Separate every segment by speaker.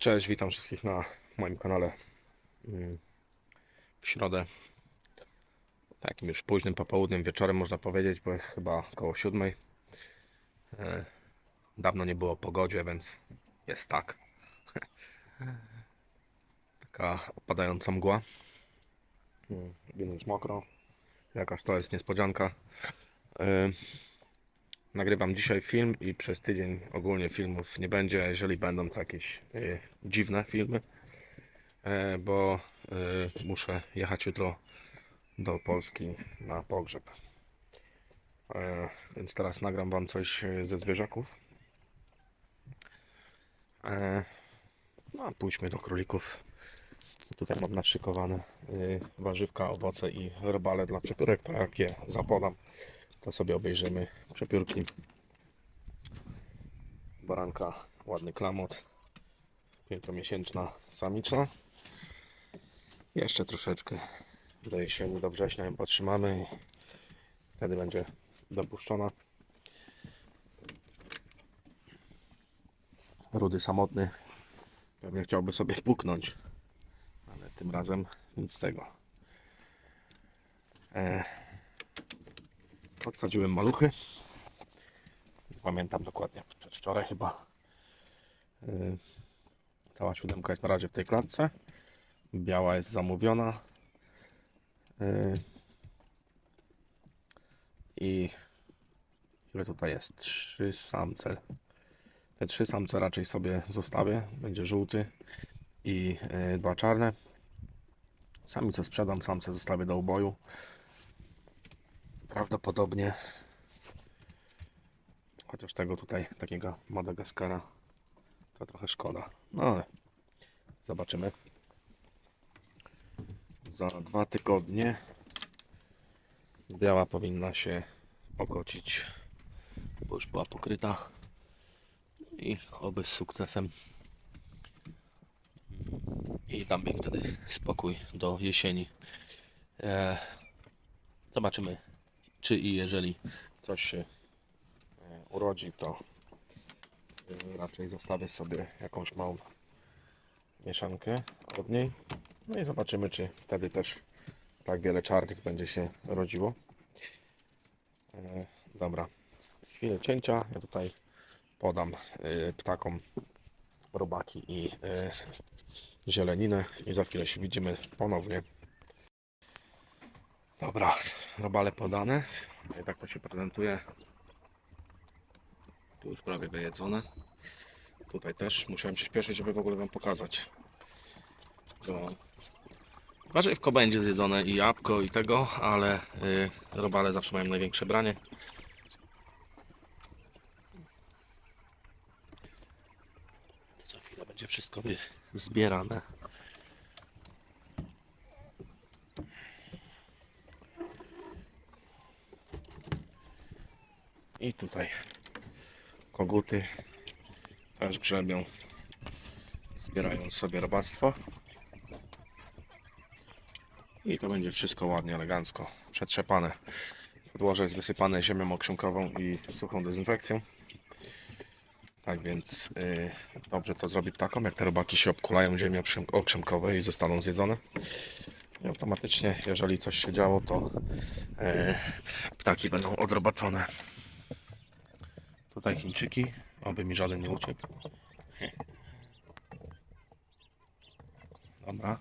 Speaker 1: Cześć, witam wszystkich na moim kanale mm, w środę. Takim już późnym popołudniem, wieczorem można powiedzieć, bo jest chyba około siódmej. E, Dawno nie było pogodzie, więc jest tak. Taka opadająca mgła. Mm, Więc mokro. Jakaż to jest niespodzianka. Nagrywam dzisiaj film i przez tydzień ogólnie filmów nie będzie, jeżeli będą to jakieś y, dziwne filmy, e, bo y, muszę jechać jutro do Polski na pogrzeb. E, więc teraz nagram Wam coś y, ze zwierzaków. E, no a pójdźmy do królików. Tutaj mam naszykowane y, warzywka, owoce i robale dla przepiórek, to jak je zapodam, to sobie obejrzymy przepiórki baranka, ładny klamot, pięciomiesięczna samiczna. Jeszcze troszeczkę do jesieni, do września ją potrzymamy i wtedy będzie dopuszczona. Rudy samotny pewnie chciałby sobie puknąć, ale tym razem nic z tego. E, podsadziłem maluchy. Pamiętam dokładnie, przedwczoraj chyba. Yy, Cała siódemka jest na razie w tej klatce. Biała jest zamówiona. Yy, I ile tutaj jest? Trzy samce. Te trzy samce raczej sobie zostawię. Będzie żółty i yy, dwa czarne. Sami co sprzedam, samce zostawię do uboju. Prawdopodobnie Chociaż tego tutaj, takiego Madagaskara, to trochę szkoda. No ale zobaczymy. Za dwa tygodnie biała powinna się okocić, bo już była pokryta. I oby z sukcesem. I dam im wtedy spokój do jesieni. E, zobaczymy, czy i jeżeli coś się e, urodzi, to e, raczej zostawię sobie jakąś małą mieszankę od niej. No i zobaczymy, czy wtedy też tak wiele czarnych będzie się rodziło. E, Dobra, chwilę cięcia. Ja tutaj podam ptakom robaki i zieleninę i za chwilę się widzimy ponownie. Dobra, robale podane. I tak to się prezentuje. Tu już prawie wyjedzone. Tutaj też musiałem się śpieszyć, żeby w ogóle Wam pokazać. Bo warzywko będzie zjedzone i jabłko i tego, ale y, robale zawsze mają największe branie. Za chwilę będzie wszystko zbierane. Tutaj koguty też grzebią, zbierają sobie robactwo. I to będzie wszystko ładnie, elegancko przetrzepane. Podłoże jest wysypane ziemią okrzynkową i suchą dezynfekcją. Tak więc yy, dobrze to zrobi ptakom, jak te robaki się obkulają ziemi okrzym- okrzymkowej i zostaną zjedzone. I automatycznie, jeżeli coś się działo, to yy, ptaki będą odrobaczone. Tutaj Chińczyki, aby mi żaden nie uciekł. Dobra.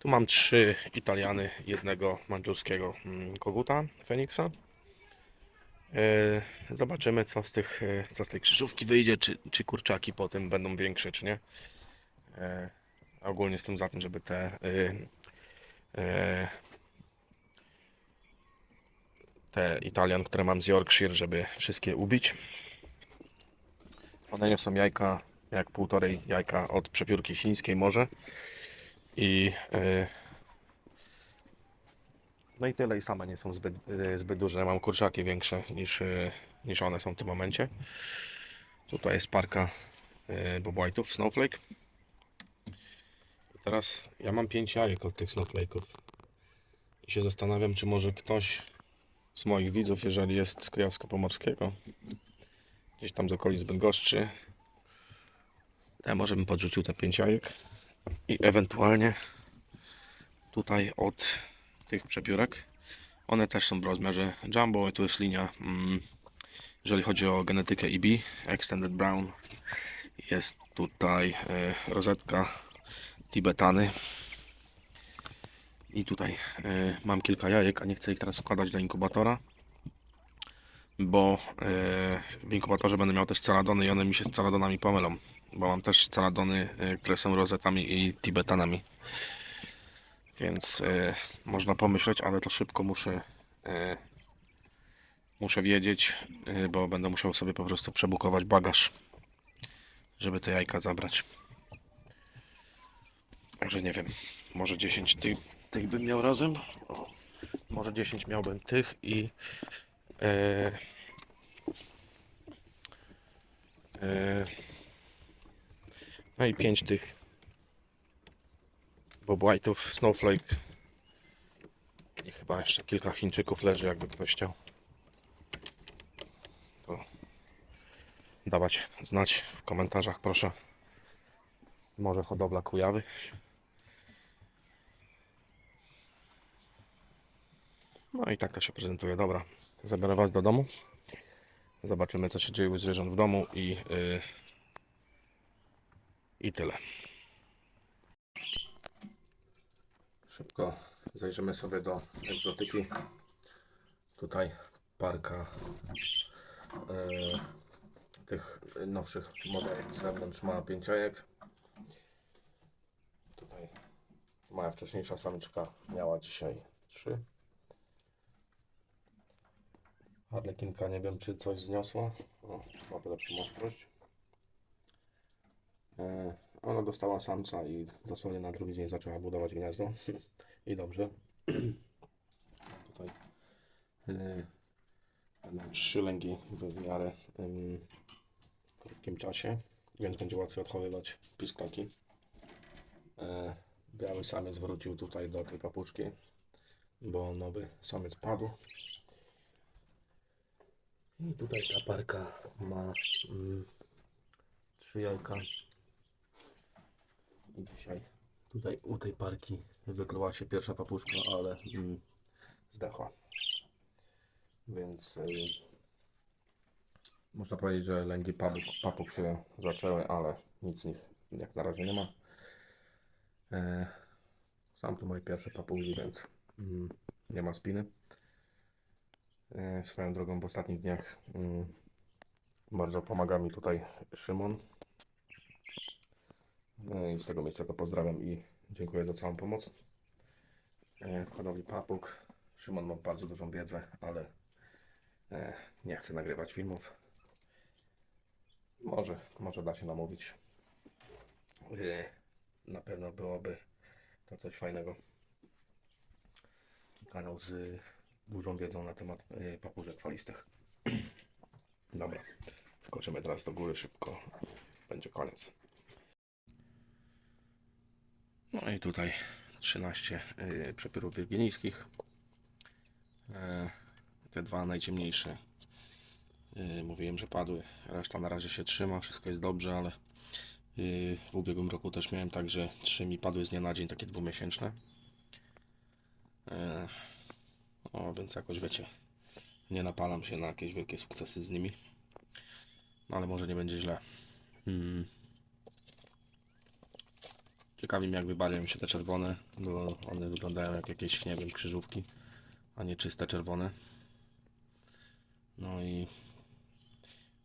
Speaker 1: Tu mam trzy Italiany, jednego mandżurskiego mm, koguta, Feniksa. E, Zobaczymy co z, tych, e, co z tej krzyżówki wyjdzie, czy, czy kurczaki potem będą większe, czy nie. E, Ogólnie jestem za tym, żeby te e, e, te Italian, które mam z Yorkshire, żeby wszystkie ubić. One są jajka, jak półtorej jajka od przepiórki chińskiej może. I yy, no i tyle i same nie są zbyt, yy, zbyt duże. Mam kurczaki większe niż, yy, niż one są w tym momencie. Tutaj jest parka yy, Bob White'ów, Snowflake. I teraz ja mam 5 jajek od tych Snowflake'ów. I się zastanawiam, czy może ktoś z moich widzów, jeżeli jest z Kujawsko-Pomorskiego, gdzieś tam z okolic Bydgoszczy, To ja może bym podrzucił te pięć jajek i ewentualnie tutaj od tych przepiórek. One też są w rozmiarze jumbo tu jest linia, mm, jeżeli chodzi o genetykę EB, Extended Brown. Jest tutaj e, rozetka tibetany. I tutaj e, mam kilka jajek, a nie chcę ich teraz wkładać do inkubatora, bo e, w inkubatorze będę miał też celadony i one mi się z celadonami pomylą, bo mam też celadony, e, które są rozetami i tibetanami. Więc e, można pomyśleć, ale to szybko muszę e, muszę wiedzieć, e, bo będę musiał sobie po prostu przebukować bagaż, żeby te jajka zabrać. Także nie wiem, może 10 tych, tych bym miał razem. O, może 10 miałbym tych i e, e, no i 5 tych Bob White'ów, Snowflake i chyba jeszcze kilka Chińczyków leży, jakby ktoś chciał. To dawać znać w komentarzach, proszę. Może hodowla kujawy. No i tak to się prezentuje. Dobra, zabiorę Was do domu. Zobaczymy, co się dzieje u zwierząt w domu i, yy, i tyle. Szybko zajrzymy sobie do egzotyki. Tutaj parka yy, tych nowszych modelek z zewnątrz ma pięć jajek. Tutaj moja wcześniejsza samiczka miała dzisiaj trzy. Harlekinka nie wiem czy coś zniosła. O, ma lepszą ostrość. E, ona dostała samca i dosłownie na drugi dzień zaczęła budować gniazdo. I dobrze. Tutaj e, trzy lęgi w miarę krótkim czasie, więc będzie łatwiej odchowywać pisklaki. E, biały samiec wrócił tutaj do tej papuczki, bo nowy samiec padł. I tutaj ta parka ma mm, trzy jajka. I dzisiaj tutaj u tej parki wykluła się pierwsza papuszka, ale mm, zdechła. Więc y, można powiedzieć, że lęgi papug, papug się zaczęły, ale nic z nich jak na razie nie ma. E, sam tu moje pierwsze papugi, więc mm, nie ma spiny. E, Swoją drogą w ostatnich dniach mm, bardzo pomaga mi tutaj Szymon. No i z tego miejsca to pozdrawiam i dziękuję za całą pomoc. E, W hodowli papug Szymon ma bardzo dużą wiedzę, ale e, nie chce nagrywać filmów. Może, może da się namówić. E, Na pewno byłoby to coś fajnego. Kanał z dużą wiedzą na temat e, papużek falistych. Dobra, skoczymy teraz do góry szybko. Będzie koniec. No i tutaj 13 y, przepierów wirginijskich. E, Te dwa najciemniejsze. Mówiłem, że padły. Reszta na razie się trzyma, wszystko jest dobrze, ale w ubiegłym roku też miałem tak, że trzy mi padły z dnia na dzień, takie dwumiesięczne. O, więc jakoś wiecie, nie napalam się na jakieś wielkie sukcesy z nimi. No ale może nie będzie źle. Hmm. Ciekawi mnie jak wybalią się te czerwone, bo one wyglądają jak jakieś, nie wiem, krzyżówki, a nie czyste czerwone. No i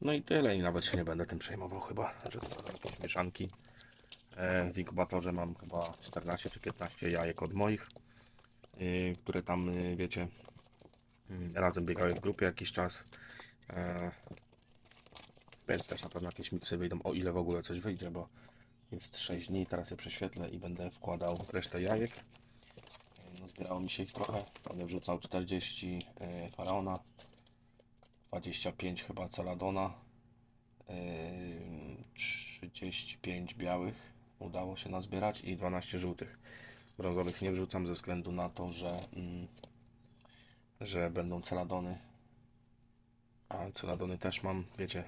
Speaker 1: no i tyle i nawet się nie będę tym przejmował chyba, że to są jakieś mieszanki. E, w inkubatorze mam chyba 14 czy 15 jajek od moich, które tam, y, wiecie, y, razem biegały w grupie jakiś czas. E, więc też na pewno jakieś miksy wyjdą, o ile w ogóle coś wyjdzie, bo jest 6 dni, teraz je prześwietlę i będę wkładał resztę jajek. No, Zbierało mi się ich trochę, będę wrzucał 40 e, faraona, 25 chyba celadona, e, 35 białych udało się nazbierać i 12 żółtych. Brązowych nie wrzucam ze względu na to, że, mm, że będą celadony, a celadony też mam, wiecie,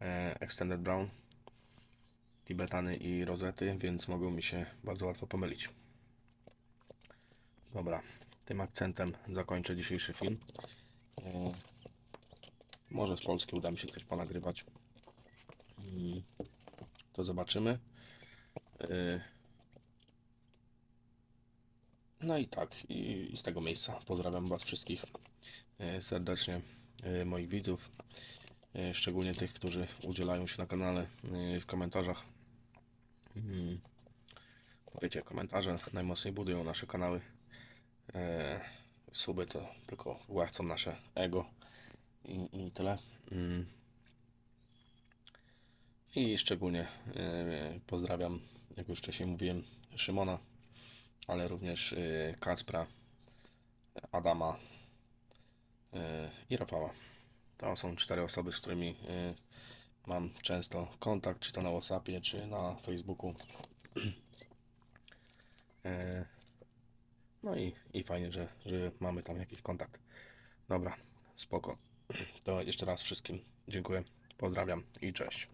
Speaker 1: e, Extended Brown Tibetany i rozety, więc mogą mi się bardzo łatwo pomylić. Dobra, tym akcentem zakończę dzisiejszy film. E, Może z Polski uda mi się coś ponagrywać. Mm, To zobaczymy. E, No i tak, i, z tego miejsca pozdrawiam Was wszystkich e, serdecznie, e, moich widzów, e, szczególnie tych, którzy udzielają się na kanale w komentarzach. Mm, Wiecie, komentarze najmocniej budują nasze kanały. Suby to tylko łachcą nasze ego i, i tyle. Mm. I szczególnie pozdrawiam, jak już wcześniej mówiłem, Szymona, ale również y, Kacpra, Adama y, i Rafała. To są cztery osoby, z którymi y, mam często kontakt, czy to na Whatsappie, czy na Facebooku. No i, i fajnie, że, że mamy tam jakiś kontakt. Dobra, spoko. To jeszcze raz wszystkim dziękuję, pozdrawiam i cześć.